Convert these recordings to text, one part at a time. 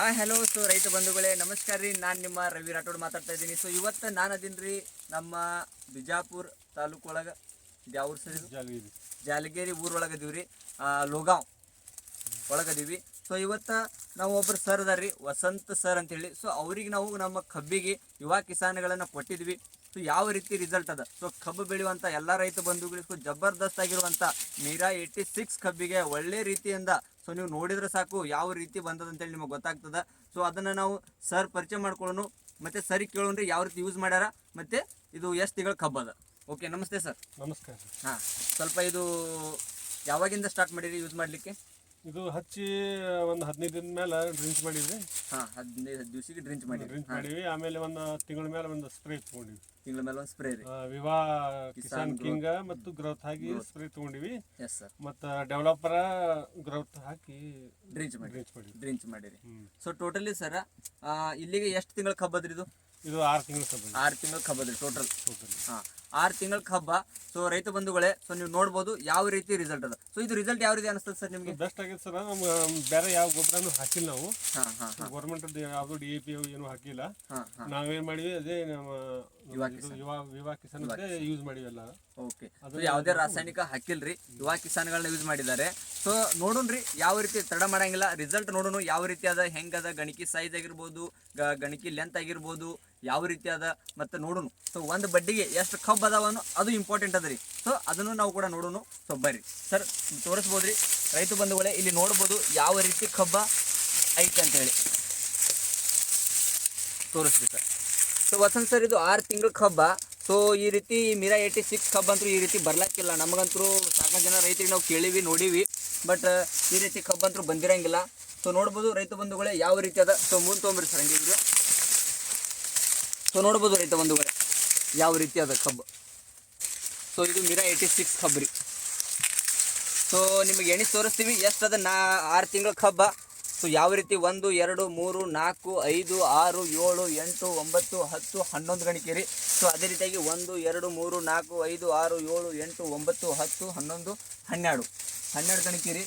Hi hello so ರೈತ ಬಂಧುಗಳೇ ನಮಸ್ಕಾರ ರೀ. ನಾನು ನಿಮ್ಮ ರವಿ ರಾಠೋಡ್ ಮಾತಾಡ್ತಾ ಇದ್ದೀನಿ. ಸೊ ಇವತ್ತು ನಾನು ಅದೀನಿ ರೀ ನಮ್ಮ ಬಿಜಾಪುರ ತಾಲೂಕು ಒಳಗೆ ಯಾವ ಸರ್ ಜಾಲಗಿರಿ. ಜಾಲಗೇರಿ ಊರೊಳಗೆ ಅದೀವಿ ರೀ. ಲೋಗಾಂವ್ ಒಳಗದೀವಿ ಸೊ ಇವತ್ತು ನಾವು ಒಬ್ಬರು ಸರ್ ಅದಾರ ರೀ ವಸಂತ ಸರ್ ಅಂತೇಳಿ. ಸೊ ಅವ್ರಿಗೆ ನಾವು ನಮ್ಮ ಕಬ್ಬಿಗೆ ಯುವ ಕಿಸಾನ್ಗಳನ್ನು ಕೊಟ್ಟಿದ್ವಿ. ಸೊ ಯಾವ ರೀತಿ ರಿಸಲ್ಟ್ ಅದ? ಸೊ ಕಬ್ಬು ಬೆಳೆಯುವಂಥ ಎಲ್ಲ ರೈತ ಬಂಧುಗಳಿಗೂ ಜಬರ್ದಸ್ತ್ ಆಗಿರುವಂಥ ಮೀರಾ ಏಯ್ಟಿ ಸಿಕ್ಸ್ ಕಬ್ಬಿಗೆ ಒಳ್ಳೆ ರೀತಿಯಿಂದ ಸೊ ನೀವು ನೋಡಿದ್ರೆ ಸಾಕು ಯಾವ ರೀತಿ ಬಂದದ ಅಂತೇಳಿ ನಿಮಗೆ ಗೊತ್ತಾಗ್ತದ. ಸೊ ಅದನ್ನು ನಾವು ಸರ್ ಪರಿಚಯ ಮಾಡ್ಕೊಳ್ಳೋಣ ಮತ್ತೆ ಸರಿ ಕೇಳೋಣ್ರಿ ಯಾವ ರೀತಿ ಯೂಸ್ ಮಾಡ್ಯಾರ ಮತ್ತೆ ಇದು ಎಷ್ಟು ತಿಂಗಳ ಕಬ್ಬದ ಓಕೆ ನಮಸ್ತೆ ಸರ್ ನಮಸ್ಕಾರ. ಹಾಂ ಸ್ವಲ್ಪ ಇದು ಯಾವಾಗಿಂದ ಸ್ಟಾರ್ಟ್ ಮಾಡಿರಿ ಯೂಸ್ ಮಾಡಲಿಕ್ಕೆ? ಇದು ಹಚ್ಚಿ ಒಂದು ಹದಿನೈದು ದಿನ ಮೇಲೆ ಡ್ರಿಂಕ್ ಮಾಡಿದ್ವಿ. ಹಾಂ ಹದಿನೈದು ದಿವಸಿಗೆ ಡ್ರಿಂಕ್ ಮಾಡಿ ಡ್ರಿಂಕ್ ಮಾಡಿವಿ ಆಮೇಲೆ ಒಂದು ತಿಂಗಳ ಮೇಲೆ ಒಂದು ಸ್ಪ್ರೇ ತಗೊಂಡಿವಿ ತಿಂಗಳ ಮೇಲೆ ಒಂದು ಸ್ಪ್ರೇ ರೀ ವಿವಾ ಕಿಸಾನ್ ಕಿಂಗ್ ಮತ್ತು ಗ್ರೋತ್ ಹಾಕಿ ಸ್ಪ್ರೇ ತಗೊಂಡಿವಿ ಎಸ್ ಸರ್ ಮತ್ತು ಡೆವಲಪರ ಗ್ರೋತ್ ಹಾಕಿ ಡ್ರಿಂಕ್ ಮಾಡಿ ಡ್ರಿಂಕ್ ಮಾಡಿ ಡ್ರಿಂಕ್ ಮಾಡಿರಿ. ಸೊ ಟೋಟಲಿ ಸರ ಇಲ್ಲಿಗೆ ಎಷ್ಟು ತಿಂಗಳ ಕಬ್ಬದ್ರಿ ಇದು? ಇದು ಆರು ತಿಂಗಳ ಕಬ್ಬ ಆರು ತಿಂಗಳ ಕಬ್ಬದ್ರಿ ಟೋಟಲ್ ಟೋಟಲ್ ಹಾಂ. ಆರು ತಿಂಗಳ ಹಬ್ಬ. ಸೊ ರೈತ ಬಂಧುಗಳೇ ಸೊ ನೀವು ನೋಡಬಹುದು ಯಾವ ರೀತಿ ರಿಸಲ್ಟ್ ಅದ. ಸೊ ಇದು ರಿಸಲ್ಟ್ ಯಾವ ರೀತಿ ಅನಿಸ್ತದೆ ಸರ್ ನಿಮಗೆ? ಬೆಸ್ಟ್ ಆಗಿದೆ ಸರ್ ನಮ್ಗೆ ಬೇರೆ ಯಾವ ಗೊಬ್ಬರನು ಹಾಕಿಲ್ಲ ನಾವು. ಗೌರ್ಮೆಂಟ್ ಯಾವುದು ಡಿ ಎ ಪಿ ಏನು ಹಾಕಿಲ್ಲ. ನಾವೇನ್ ಮಾಡಿವಿ ಅದೇ ನಮ್ಮ ಯುವ ವಿವಾ ಕಿಸಾನ್. ಯೂಸ್ ಮಾಡಿವಿ ಎಲ್ಲ. ಓಕೆ ಅದು ಯಾವುದೇ ರಾಸಾಯನಿಕ ಹಾಕಿಲ್ರಿ ಯುವ ಕಿಸಾನ್ಗಳನ್ನ ಯೂಸ್ ಮಾಡಿದ್ದಾರೆ. ಸೊ ನೋಡೋಣ್ರಿ ಯಾವ ರೀತಿ ತಡ ಮಾಡಂಗಿಲ್ಲ. ರಿಸಲ್ಟ್ ನೋಡೋಣ ಯಾವ ರೀತಿ ಅದ ಹೆಂಗದ ಗಣಕಿ ಸೈಜ್ ಆಗಿರ್ಬೋದು ಗಣಕಿ ಲೆಂತ್ ಆಗಿರ್ಬೋದು ಯಾವ ರೀತಿ ಅದ ಮತ್ತೆ ನೋಡೋಣ ಸೊ ಒಂದು ಬಡ್ಡಿಗೆ ಎಷ್ಟು ಕಬ್ಬು ಅದಾವನು ಅದು ಇಂಪಾರ್ಟೆಂಟ್ ಅದ ರೀ ಸೊ ಅದನ್ನು ನಾವು ಕೂಡ ನೋಡೋಣ ಸೊ ಬರ್ರಿ. ಸರ್ ತೋರಿಸ್ಬೋದ್ರಿ? ರೈತ ಬಂಧುಗಳೇ, ಇಲ್ಲಿ ನೋಡ್ಬೋದು ಯಾವ ರೀತಿ ಕಬ್ಬ ಐತೆ ಅಂತೇಳಿ ತೋರಿಸ್ರಿ ಸರ್ ಸೊ ವಸಂತ ಸರ್ ಇದು ಆರು ತಿಂಗಳ ಕಬ್ಬ. ಸೊ ಈ ರೀತಿ ಮಿರಾ ಏಯ್ಟಿ ಸಿಕ್ಸ್ ಕಬ್ಬಂತೂ ಈ ರೀತಿ ಬರ್ಲಾಕಿಲ್ಲ. ನಮಗಂತೂ ಸಾಕಷ್ಟು ಜನ ರೈತರಿಗೆ ನಾವು ಕೇಳಿವಿ, ನೋಡಿವಿ. ಬಟ್ ಈ ರೀತಿ ಕಬ್ಬಂತೂ ಬಂದಿರಂಗಿಲ್ಲ. ಸೊ ನೋಡ್ಬೋದು ರೈತ ಬಂಧುಗಳೇ ಯಾವ ರೀತಿ ಅದ ಸೊ ಮುಂದೆ ತೊಗೊಂಬ್ರಿ ಸರ್ ಹಂಗೆ ಸೊ ನೋಡ್ಬೋದು ರೈತ ಬಂಧುಗಳೇ ಯಾವ ರೀತಿ ಅದ ಕಬ್ಬು? ಸೊ ಇದು ಮಿರಾ ಏಯ್ಟಿ ಸಿಕ್ಸ್ ಕಬ್ಬು ರೀ. ಸೊ ನಿಮಗೆ ಎಣಿ ತೋರಿಸ್ತೀವಿ. ಎಷ್ಟು ಅದ ನಾ, ಆರು ತಿಂಗಳ ಕಬ್ಬ. ಸೊ ಯಾವ ರೀತಿ? ಒಂದು, ಎರಡು, ಮೂರು, ನಾಲ್ಕು, ಐದು, ಆರು, ಏಳು, ಎಂಟು, ಒಂಬತ್ತು, ಹತ್ತು, ಹನ್ನೊಂದು ಗಣಿಕೆ ರೀ. ಸೊ ಅದೇ ರೀತಿಯಾಗಿ ಒಂದು, ಎರಡು, ಮೂರು, ನಾಲ್ಕು, ಐದು, ಆರು, ಏಳು, ಎಂಟು, ಒಂಬತ್ತು, ಹತ್ತು, ಹನ್ನೊಂದು, ಹನ್ನೆರಡು. ಹನ್ನೆರಡು ಗಣಿಕೆ ರೀ.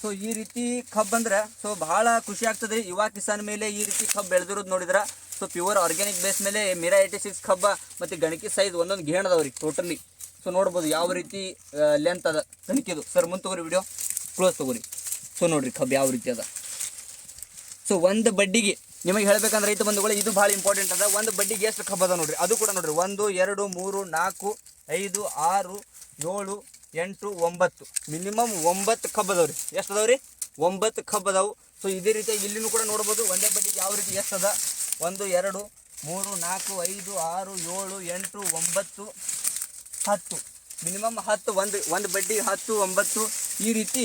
ಸೊ ಈ ರೀತಿ ಕಬ್ಬಂದ್ರೆ ಸೊ ಬಹಳ ಖುಷಿ ಆಗ್ತದೆ ಯುವ ಕಿಸಾನ್ ಮೇಲೆ ಈ ರೀತಿ ಕಬ್ಬು ಬೆಳೆದಿರೋದು ನೋಡಿದ್ರೆ. ಸೊ ಪ್ಯೂರ್ ಆರ್ಗ್ಯಾನಿಕ್ ಬೇಸ್ ಮೇಲೆ ಮಿರಾ ಏಯ್ಟಿ ಸಿಕ್ಸ್ ಕಬ್ಬ ಮತ್ತು ಗಣಕಿ ಸೈಜ್ ಒಂದೊಂದು ಗೇಣ್ ಅದಾವ ರೀ ಟೋಟಲಿ ಸೊ ನೋಡ್ಬೋದು ಯಾವ ರೀತಿ ಲೆಂತ್ ಅದ ಗಣಕಿದು ಸರ್ ಮುಂದೆ ತೊಗೊರಿ ವಿಡಿಯೋ ಕ್ಲೋಸ್ ತಗೋರಿ. ಸೊ ನೋಡ್ರಿ ಕಬ್ಬ ಯಾವ ರೀತಿ ಅದ. ಸೊ ಒಂದು ಬಡ್ಡಿಗೆ, ನಿಮಗೆ ಹೇಳಬೇಕಂದ್ರೆ ರೈತ ಬಂಧುಗಳು, ಇದು ಭಾಳ ಇಂಪಾರ್ಟೆಂಟ್ ಅದ. ಒಂದು ಬಡ್ಡಿಗೆ ಎಷ್ಟು ಕಬ್ಬ ಅದ ನೋಡ್ರಿ? ಅದು ಕೂಡ ನೋಡ್ರಿ. ಒಂದು, ಎರಡು, ಮೂರು, ನಾಲ್ಕು, ಐದು, ಆರು, ಏಳು, ಎಂಟು, ಒಂಬತ್ತು. ಮಿನಿಮಮ್ ಒಂಬತ್ತು ಕಬ್ಬ ಅದಾವ್ರಿ ಎಷ್ಟು ಅದಾವ್ರಿ ಒಂಬತ್ತು ಕಬ್ಬ ಅದಾವು. ಸೊ ಇದೇ ರೀತಿ ಇಲ್ಲಿನೂ ಕೂಡ ನೋಡ್ಬೋದು. ಒಂದೇ ಬಡ್ಡಿಗೆ ಯಾವ ರೀತಿ ಎಷ್ಟು ಅದ? ಒಂದು, ಎರಡು, ಮೂರು, ನಾಲ್ಕು, ಐದು, ಆರು, ಏಳು, ಎಂಟು, ಒಂಬತ್ತು, ಹತ್ತು. ಮಿನಿಮಮ್ ಹತ್ತು, ಒಂದು ಒಂದು ಬಡ್ಡಿ ಹತ್ತು, ಒಂಬತ್ತು. ಈ ರೀತಿ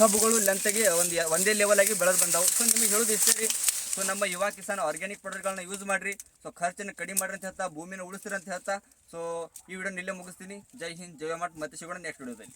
ಕಬ್ಬುಗಳು ಲೆಂತ್ಗೆ ಒಂದು ಒಂದೇ ಲೆವೆಲಾಗಿ ಬೆಳೆದು ಬಂದವು. ಸೊ ನಿಮಗೆ ಹೇಳೋದು ಇಷ್ಟೇ ರೀ. ಸೊ ನಮ್ಮ ಯುವ ಕಿಸಾನ್ ಆರ್ಗ್ಯಾನಿಕ್ ಪ್ರಾಡಕ್ಟ್ಗಳನ್ನ ಯೂಸ್ ಮಾಡಿರಿ. ಸೊ ಖರ್ಚನ್ನು ಕಡಿಮೆ ಮಾಡ್ರಿ ಅಂತ ಹೇಳ್ತಾ, ಭೂಮಿನ ಉಳಿಸ್ರಿ ಅಂತ ಹೇಳ್ತಾ. ಸೊ ಈ ವಿಡಿಯೋ ಇಲ್ಲೇ ಮುಗಿಸ್ತೀನಿ. ಜೈ ಹಿಂದ್ ಜಯ ಮಾಟ್ ಮತ್ತೆ ಸಿಗೋಣ ನೆಕ್ಸ್ಟ್ ವಿಡಿಯೋದಲ್ಲಿ